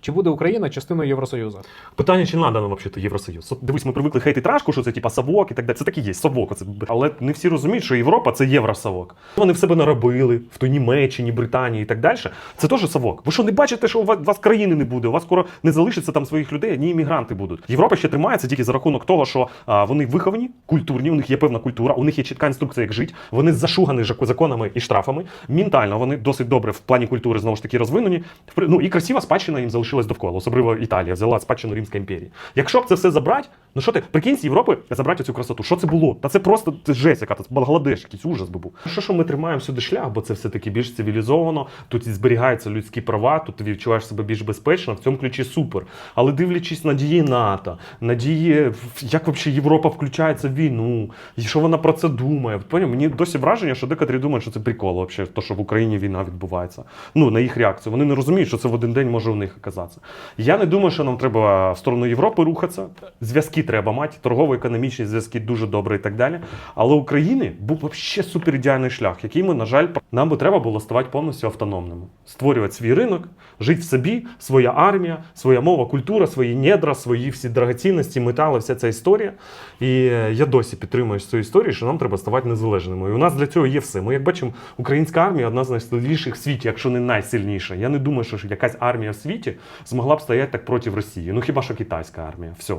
Чи буде Україна частиною Євросоюзу? Питання, чи надо нам взагалі Євросоюз? Дивись, ми привикли хейтити рашку, що це типа совок і так далі. Це так і є, совок. Оце. Але не всі розуміють, що Європа це євросовок. Вони в себе наробили, в той Німеччині, Британії і так далі. Це теж совок. Ви що не бачите, що у вас, у вас країни не буде? У вас скоро не залишиться там своїх людей, одні іммігранти будуть. Європа ще тримається тільки за рахунок того, що а, вони виховані, культурні, у них є певна культура, у них є чітка інструкція, як жити. Вони зашугані законами і штрафами. Ментально вони досить добре в плані культури знову ж таки розвинені. Ну і красива спадщина їм залишилась довкола, особливо Італія взяла спадщину Римської імперії. Якщо б це все забрати, ну що ти прикинь з Європи забрати цю красоту? Що це було? Та це просто це жесть, яка це Бангладеш, якийсь ужас би був. Що що ми тримаємо сюди шлях, бо це все таки більш цивілізовано. Тут зберігаються людські права, тут ти відчуваєш себе більш безпечно. В цьому ключі супер. Але дивлячись на дії НАТО, на дії, як взагалі Європа включається в війну, і що вона про це думає. Поняв? Мені досі враження, що декотрі думають, що це прикол, взагалі, то, що в Україні війна відбувається. Ну, на їх реакцію. Вони не розуміють, що це в один день може у них оказатися. Я не думаю, що нам треба в сторону Європи рухатися. Зв'язки треба мати, торгово-економічні зв'язки дуже добре і так далі. Але України був взагалі супер ідеальний шлях, який ми, на жаль, нам би треба було ставати повністю автономними, створювати свій ринок, жити в собі, своя армія, своя мова, культура, свої недра, свої всі драгоцінності, метали, вся ця історія. І е, я досі підтримую цю історію, що нам треба ставати незалежними. І у нас для цього є все. Ми, як бачимо, українська армія одна з найсильніших в світі, якщо не найсильніша. Я не думаю, що якась армія в світі змогла б стояти так проти Росії. Ну хіба що китайська армія. Все.